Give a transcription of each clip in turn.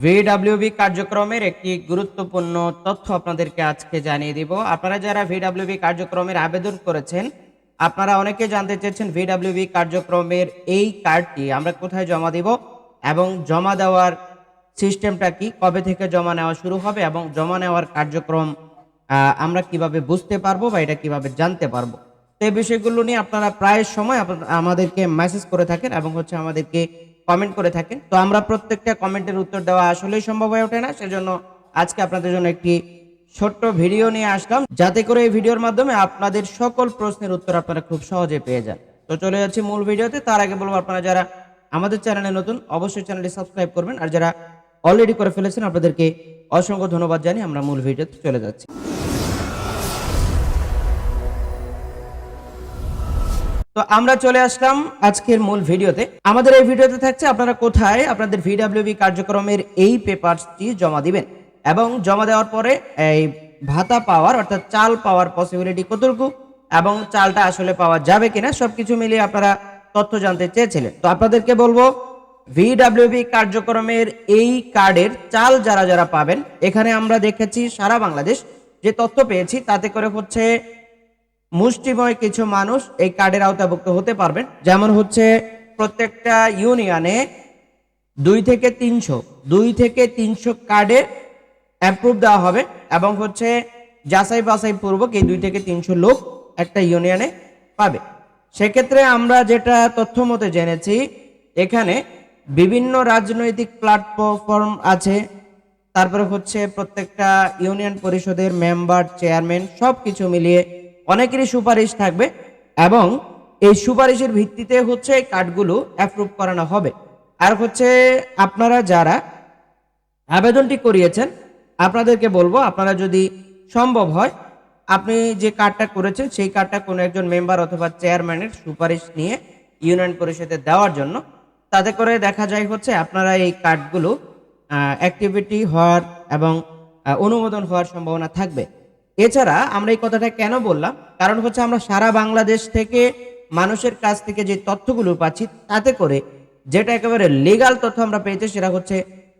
VWB কার্যক্রমের একটি গুরুত্বপূর্ণ তথ্য আপনাদেরকে আজকে জানিয়ে দিব। আপনারা যারা ভিডাব্লিউবি কার্যক্রমের আবেদন করেছেন, আপনারা অনেকে জানতে চেয়েছেন ভিডাব্লিউবি কার্যক্রমের এই কার্ডটি আমরা কোথায় জমা দিব এবং জমা দেওয়ার সিস্টেমটা কি, কবে থেকে জমা নেওয়া শুরু হবে এবং জমা নেওয়ার কার্যক্রম আমরা কীভাবে বুঝতে পারব বা এটা কীভাবে জানতে পারব। তো এই বিষয়গুলো নিয়ে আপনারা প্রায় সময় আমাদেরকে মেসেজ করে থাকেন এবং হচ্ছে আমাদেরকে কমেন্ট করে থাকেন তো আমরা প্রত্যেকটা কমেন্টের উত্তর দেওয়া আসলেই সম্ভব হয়ে ওঠে না, সেজন্য আজকে আপনাদের জন্য একটি ছোট্ট ভিডিও নিয়ে আসলাম, যাতে করে এই ভিডিওর মাধ্যমে আপনাদের সকল প্রশ্নের উত্তর আপনারা খুব সহজে পেয়ে যান। তো চলে যাচ্ছি মূল ভিডিওতে তার আগে বলব আপনারা যারা আমাদের চ্যানেলে নতুন, অবশ্যই চ্যানেলটি সাবস্ক্রাইব করবেন, আর যারা অলরেডি করে ফেলেছেন, আপনাদেরকে অসংখ্য ধন্যবাদ জানিয়ে আমরা মূল ভিডিওতে চলে যাচ্ছি। তো আমরা চলে আসলাম আজকের মূল ভিডিওতে। আমাদের এই ভিডিওতে থাকছে আপনারা কোথায় আপনাদের ভিডাব্লিউবি কার্যক্রমের এই পেপারটি জমা দিবেন এবং জমা দেওয়ার পরে এই ভাতা পাওয়ার অর্থাৎ চাল পাওয়ার পসিবিলিটি কতটুকু এবং চালটা আসলে পাওয়া যাবে কিনা সবকিছু মিলিয়ে আপনারা তথ্য জানতে চেয়েছিলেন। তো আপনাদেরকে বলব ভিডাব্লিউবি কার্যক্রমের এই কার্ডের চাল যারা যারা পাবেন, এখানে আমরা দেখেছি সারা বাংলাদেশ যে তথ্য পেয়েছি, তাতে করে হচ্ছে মুষ্টিময় কিছু মানুষ এই কার্ডের আওতাভুক্ত হতে পারবেন। যেমন হচ্ছে প্রত্যেকটা ইউনিয়নে দুই থেকে তিনশো, দুই থেকে তিনশো কার্ডে অ্যাপ্রুভ দেওয়া হবে এবং হচ্ছে যাচাই বাছাই পূর্বক এই দুই থেকে তিনশো লোক একটা ইউনিয়নে পাবে। সেক্ষেত্রে আমরা যেটা তথ্য মতে জেনেছি, এখানে বিভিন্ন রাজনৈতিক প্ল্যাটফর্ম আছে, তারপরে হচ্ছে প্রত্যেকটা ইউনিয়ন পরিষদের মেম্বার চেয়ারম্যান সব কিছু মিলিয়ে অনেকেরই সুপারিশ থাকবে এবং এই সুপারিশের ভিত্তিতে হচ্ছে কার্ডগুলো অ্যাপ্রুভ করানো হবে। আর হচ্ছে আপনারা যারা আবেদনটি করিয়েছেন, আপনাদেরকে বলব, আপনারা যদি সম্ভব হয়, আপনি যে কার্ডটা করেছেন, সেই কার্ডটা কোনো একজন মেম্বার অথবা চেয়ারম্যানের সুপারিশ নিয়ে ইউনিয়ন পরিষদে দেওয়ার জন্য। তাতে করে দেখা যায় হচ্ছে আপনারা এই কার্ডগুলো অ্যাক্টিভিটি হওয়ার এবং অনুমোদন হওয়ার সম্ভাবনা থাকবে। এছাড়া আমরা এই কথাটা কেন বললাম? কারণ হচ্ছে আমরা সারা বাংলাদেশ থেকে মানুষের কাছ থেকে যে তথ্যগুলো পাচ্ছি, তাতে করে যেটা একেবারে লিগাল তথ্য আমরা পেয়েছি সেটা হচ্ছে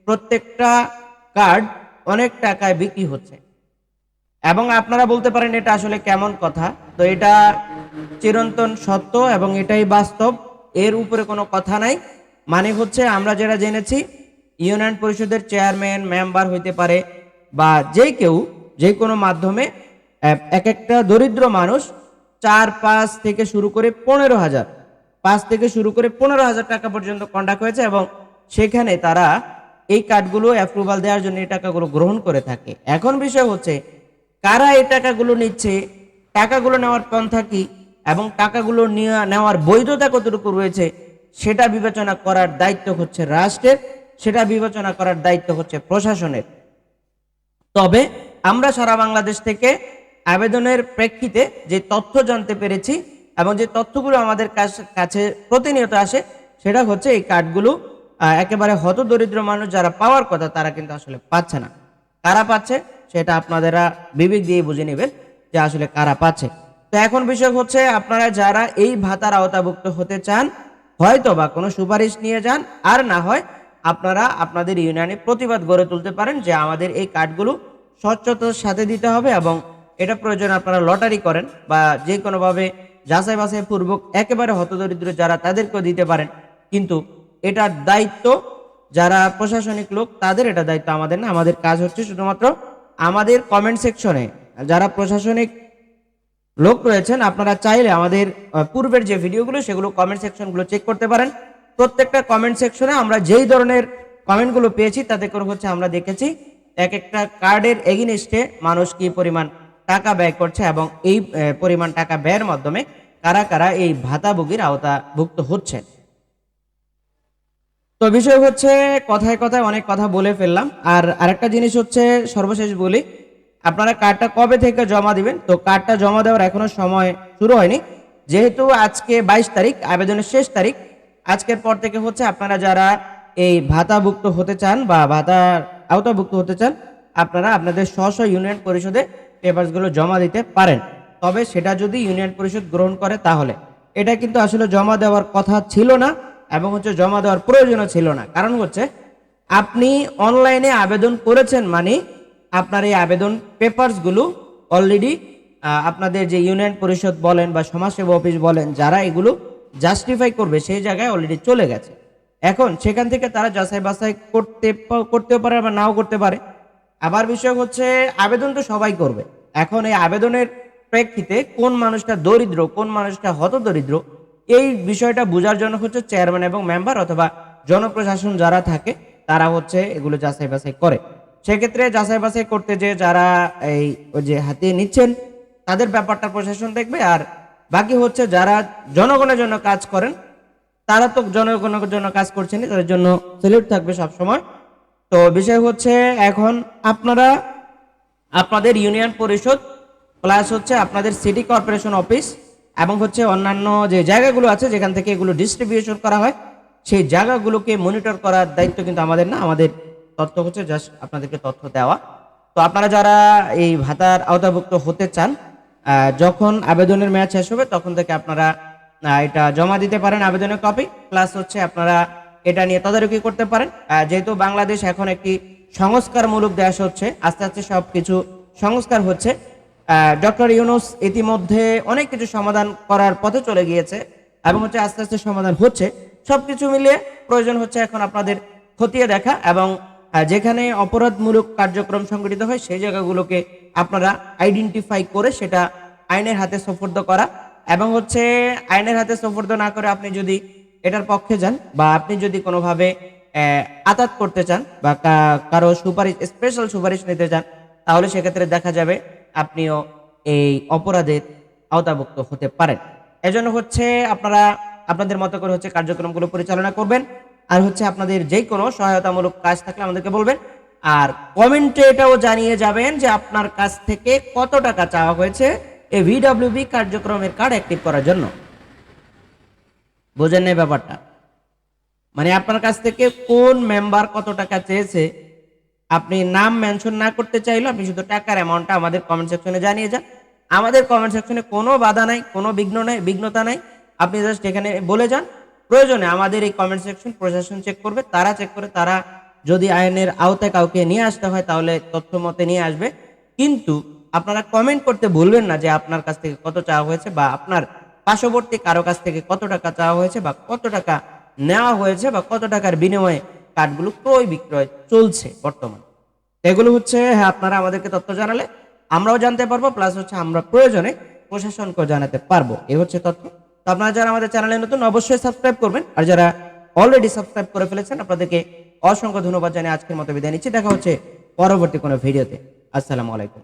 প্রত্যেকটা কার্ড অনেক টাকায় বিক্রি হচ্ছে। এবং আপনারা বলতে পারেন এটা আসলে কেমন কথা? তো এটা চিরন্তন সত্য এবং এটাই বাস্তব। এর উপরে কোনো কথা নাই। মানে হচ্ছে আমরা যেটা জেনেছি, ইউনিয়ন পরিষদের চেয়ারম্যান মেম্বার হইতে পারে বা যে কেউ যে কোনো মাধ্যমে এক- এক একটা দরিদ্র মানুষ চার, পাঁচ থেকে শুরু করে পনেরো হাজার, পাঁচ থেকে শুরু করে পনেরো হাজার টাকা পর্যন্ত কন্ডাক্ট হয়েছে এবং সেখানে তারা এই কার্ডগুলো অ্যাপ্রুভাল দেওয়ার জন্য এই টাকাগুলো গ্রহণ করে থাকে। এখন বিষয় হচ্ছে, কারা এই টাকাগুলো নিচ্ছে, টাকাগুলো নেওয়ার পন্থা কি এবং টাকাগুলো নেওয়ার বৈধতা কতটুকু রয়েছে, সেটা বিবেচনা করার দায়িত্ব হচ্ছে রাষ্ট্রের, সেটা বিবেচনা করার দায়িত্ব হচ্ছে প্রশাসনের। তবে আমরা সারা বাংলাদেশ থেকে আবেদনের প্রেক্ষিতে যে তথ্য জানতে পেরেছি এবং যে তথ্যগুলো আমাদের কাছ- প্রতিনিয়ত আসে, সেটা হচ্ছে এই কার্ডগুলো একেবারে হতদরিদ্র মানুষ যারা পাওয়ার কথা, তারা কিন্তু আসলে পাচ্ছে না। কারা পাচ্ছে, সেটা আপনারা বিবেক দিয়ে বুঝে নেবেন যে আসলে কারা পাচ্ছে। তো এখন বিষয় হচ্ছে, আপনারা যারা এই ভাতার আওতাভুক্ত হতে চান হয়তো বা কোনো সুপারিশ নিয়ে যান, আর না হয় আপনারা আপনাদের ইউনিয়নে প্রতিবাদ গড়ে তুলতে পারেন যে আমাদের এই কার্ডগুলো স্বচ্ছতার সাথে দিতে হবে এবং এটা প্রয়োজন আপনারা লটারি করেন বা যে কোনোভাবে যাচাই বাছাই পূর্বক একেবারে হতদরিদ্র যারা তাদেরকেও দিতে পারেন। কিন্তু এটার দায়িত্ব যারা প্রশাসনিক লোক, তাদের এটা দায়িত্ব আমাদের না। আমাদের কাজ হচ্ছে শুধুমাত্র আমাদের কমেন্ট সেকশনে যারা প্রশাসনিক লোক রয়েছেন, আপনারা চাইলে আমাদের পূর্বের যে ভিডিওগুলো, সেগুলো কমেন্ট সেকশনগুলো চেক করতে পারেন। প্রত্যেকটা কমেন্ট সেকশনে আমরা যেই ধরনের কমেন্টগুলো পেয়েছি, তাতে করে হচ্ছে আমরা দেখেছি এক একটা কার্ডের এগিনিস্টে মানুষ কি পরিমাণ টাকা ব্যয় করছে এবং এই পরিমাণ টাকা ব্যয়ের মাধ্যমে কারা কারা এই ভাতাভোগীর আওতাভুক্ত হচ্ছে তো বিষয় হচ্ছে, কথায় কথায় অনেক কথা বলে ফেললাম। আর আরেকটা জিনিস হচ্ছে, সর্বশেষ বলি, আপনারা কার্ডটা কবে থেকে জমা দিবেন? তো কার্ডটা জমা দেওয়ার এখনও সময় শুরু হয়নি। যেহেতু আজকে বাইশ তারিখ, আবেদনের শেষ তারিখ, আজকের পর থেকে হচ্ছে আপনারা যারা এই ভাতাভুক্ত হতে চান বা ভাতার আওতাভুক্ত হতে চান, আপনারা আপনাদের স্ব স্ব ইউনিয়ন পরিষদে পেপারসগুলো জমা দিতে পারেন। তবে সেটা যদি ইউনিয়ন পরিষদ গ্রহণ করে তাহলে। এটা কিন্তু আসলে জমা দেওয়ার কথা ছিল না এবং হচ্ছে জমা দেওয়ার প্রয়োজনও ছিল না। কারণ হচ্ছে, আপনি অনলাইনে আবেদন করেছেন মানে আপনার এই আবেদন পেপারসগুলো অলরেডি আপনাদের যে ইউনিয়ন পরিষদ বলেন বা সমাজসেবা অফিস বলেন, যারা এগুলো জাস্টিফাই করবে, সেই জায়গায় অলরেডি চলে গেছে। এখন সেখান থেকে তারা যাচাই বাছাই করতে করতেও পারে বা নাও করতে পারে। আবার বিষয় হচ্ছে, আবেদন তো সবাই করবে। এখন এই আবেদনের প্রেক্ষিতে কোন মানুষটা দরিদ্র, কোন মানুষটা হত দরিদ্র এই বিষয়টা বোঝার জন্য হচ্ছে চেয়ারম্যান এবং মেম্বার অথবা জনপ্রশাসন যারা থাকে, তারা হচ্ছে এগুলো যাচাই বাছাই করে। সেক্ষেত্রে যাচাই বাছাই করতে যে যারা এই যে হাতিয়ে নিচ্ছেন, তাদের ব্যাপারটা প্রশাসন দেখবে। আর বাকি হচ্ছে যারা জনগণের জন্য কাজ করেন তারা তো জনগণের জন্য কাজ করছেন তাদের জন্য সেলিউট থাকবে সব সময় তো বিষয় হচ্ছে এখন আপনারা, আপনাদের ইউনিয়ন পরিষদ প্লাস হচ্ছে আপনাদের সিটি কর্পোরেশন অফিস এবং হচ্ছে অন্যান্য যে জায়গাগুলো আছে, যেখান থেকে এগুলো ডিস্ট্রিবিউশন করা হয়, সেই জায়গাগুলোকে মনিটর করার দায়িত্ব কিন্তু আমাদের না, আমাদের তথ্য হচ্ছে জাস্ট আপনাদেরকে তথ্য দেওয়া। তো আপনারা যারা এই ভাতার আওতাভুক্ত হতে চান যখন আবেদনের ম্যাচ শেষ হবে, তখন থেকে আপনারা এটা জমা দিতে পারেন আবেদনের কপি প্লাস হচ্ছে আপনারা এটা নিয়ে তদারকি করতে পারেন। যেহেতু বাংলাদেশ এখন একটি সংস্কারমূলক দেশ হচ্ছে, আস্তে আস্তে সব কিছু সংস্কার হচ্ছে। ডক্টর ইউনুস ইতিমধ্যে অনেক কিছু সমাধান করার পথে চলে গিয়েছে এবং হচ্ছে আস্তে আস্তে সমাধান হচ্ছে। সবকিছু মিলিয়ে প্রয়োজন হচ্ছে এখন আপনাদের খতিয়ে দেখা এবং যেখানে অপরাধমূলক কার্যক্রম সংগঠিত হয়, সেই জায়গাগুলোকে আপনারা আইডেন্টিফাই করে সেটা আইনের হাতে সোপর্দ করা। এবং হচ্ছে আইনের হাতে সোপর্দ না করে আপনি যদি এটার পক্ষে যান বা আপনি যদি কোনোভাবে আতাত করতে চান বা কারও সুপারিশ স্পেশাল সুপারিশ নিতে চান, তাহলে সেক্ষেত্রে দেখা যাবে আপনিও এই অপরাধের আওতাভুক্ত হতে পারেন। এজন্য হচ্ছে আপনারা, আপনাদের মতো করে হচ্ছে কার্যক্রমগুলো পরিচালনা করবেন আর হচ্ছে আপনাদের যে কোনো সহায়তামূলক কাজ থাকলে আমাদেরকে বলবেন। আর কমেন্টে এটাও জানিয়ে যাবেন যে আপনার কাছ থেকে কত টাকা চাওয়া হয়েছে এই ভিডব্লিউবি কার্যক্রমের কার্ড অ্যাক্টিভ করার জন্য। বোঝেন না ব্যাপারটা? মানে আপনার কাছ থেকে কোন মেম্বার কত টাকা চেয়েছে, আপনি নাম মেনশন না করতে চাইলে আপনি শুধু টাকার অ্যামাউন্টটা আমাদের কমেন্ট সেকশনে জানিয়ে যান। আমাদের কমেন্ট সেকশনে কোনো বাধা নাই, কোনো বিঘ্ন নাই, বিঘ্নতা নাই। আপনি জাস্ট এখানে বলে যান। প্রয়োজনে আমাদের এই কমেন্ট সেকশন প্রশাসন চেক করবে, তারা চেক করে, তারা যদি আইনের আওতায় কাউকে নিয়ে আসতে হয় তাহলে তথ্য মতে নিয়ে আসবে। কিন্তু আপনারা কমেন্ট করতে ভুলবেন না যে আপনার কাছ থেকে কত চাওয়া হয়েছে বা আপনার পার্শ্ববর্তী কারও কাছ থেকে কত টাকা চাওয়া হয়েছে বা কত টাকা নেওয়া হয়েছে বা কত টাকার বিনিময়ে কার্ডগুলো ক্রয় বিক্রয় চলছে বর্তমানে। এগুলো হচ্ছে হ্যাঁ আপনারা আমাদেরকে তথ্য জানালে আমরাও জানতে পারব প্লাস হচ্ছে আমরা প্রয়োজনে প্রশাসনকেও জানাতে পারব। এ হচ্ছে তথ্য। তো আপনারা যারা আমাদের চ্যানেলে নতুন, অবশ্যই সাবস্ক্রাইব করবেন। আর যারা অলরেডি সাবস্ক্রাইব করে ফেলেছেন, আপনাদেরকে অসংখ্য ধন্যবাদ জানিয়ে আজকের মতো বিদায় নিচ্ছি। দেখা হচ্ছে পরবর্তী কোনো ভিডিওতে আসসালামু আলাইকুম।